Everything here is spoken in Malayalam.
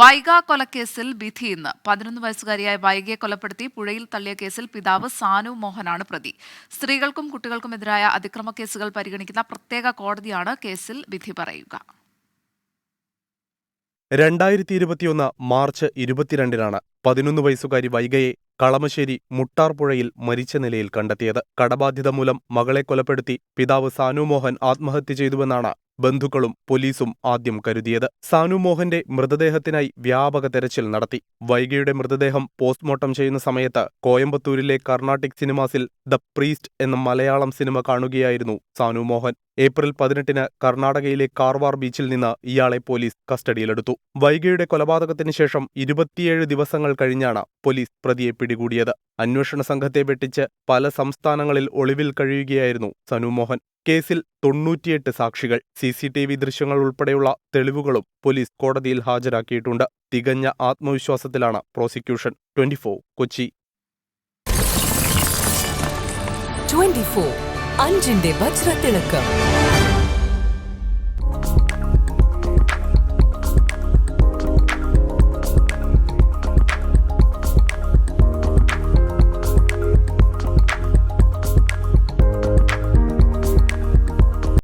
വൈഗ കൊലക്കേസിൽ വിധി ഇന്ന്. പതിനൊന്ന് വയസ്സുകാരിയായ വൈഗയെ കൊലപ്പെടുത്തി പുഴയിൽ തള്ളിയ കേസിൽ പിതാവ് സാനു മോഹനാണ് പ്രതി. സ്ത്രീകൾക്കും കുട്ടികൾക്കുമെതിരായ അതിക്രമ കേസുകൾ പരിഗണിക്കുന്ന പ്രത്യേക കോടതിയാണ് കേസിൽ വിധി പറയുക. രണ്ടായിരത്തി ഇരുപത്തിയൊന്ന് മാർച്ച് ഇരുപത്തിരണ്ടിനാണ് പതിനൊന്ന് വയസ്സുകാരി വൈഗയെ കളമശ്ശേരി മുട്ടാർപുഴയിൽ മരിച്ച നിലയിൽ കണ്ടെത്തിയത്. കടബാധ്യത മൂലം മകളെ കൊലപ്പെടുത്തി പിതാവ് സാനു മോഹൻ ആത്മഹത്യ ചെയ്തുവെന്നാണ് ബന്ധുക്കളും പോലീസും ആദ്യം കരുതിയത് സാനു മോഹന്റെ മൃതദേഹത്തിനായി വ്യാപക തെരച്ചിൽ നടത്തി. വൈഗയുടെ മൃതദേഹം പോസ്റ്റ്മോർട്ടം ചെയ്യുന്ന സമയത്ത് കോയമ്പത്തൂരിലെ കർണാട്ടിക് സിനിമാസിൽ ദ പ്രീസ്റ്റ് എന്ന മലയാളം സിനിമ കാണുകയായിരുന്നു സാനു മോഹൻ. ഏപ്രിൽ പതിനെട്ടിന് കർണാടകയിലെ കാർവാർ ബീച്ചിൽ നിന്ന് ഇയാളെ പോലീസ് കസ്റ്റഡിയിലെടുത്തു. വൈഗയുടെ കൊലപാതകത്തിന് ശേഷം ഇരുപത്തിയേഴ് ദിവസങ്ങൾ കഴിഞ്ഞാണ് പോലീസ് പ്രതിയെ പിടികൂടിയത്. അന്വേഷണ സംഘത്തെ വെട്ടിച്ച് പല സംസ്ഥാനങ്ങളിൽ ഒളിവിൽ കഴിയുകയായിരുന്നു സനു മോഹൻ. കേസിൽ തൊണ്ണൂറ്റിയെട്ട് സാക്ഷികൾ സി സി ടി വി ദൃശ്യങ്ങൾ ഉൾപ്പെടെയുള്ള തെളിവുകളും പോലീസ് കോടതിയിൽ ഹാജരാക്കിയിട്ടുണ്ട്. തികഞ്ഞ ആത്മവിശ്വാസത്തിലാണ് പ്രോസിക്യൂഷൻ. Twenty four Kochi. 24 അഞ്ചിന്റെ വജ്രത്തിളക്കം.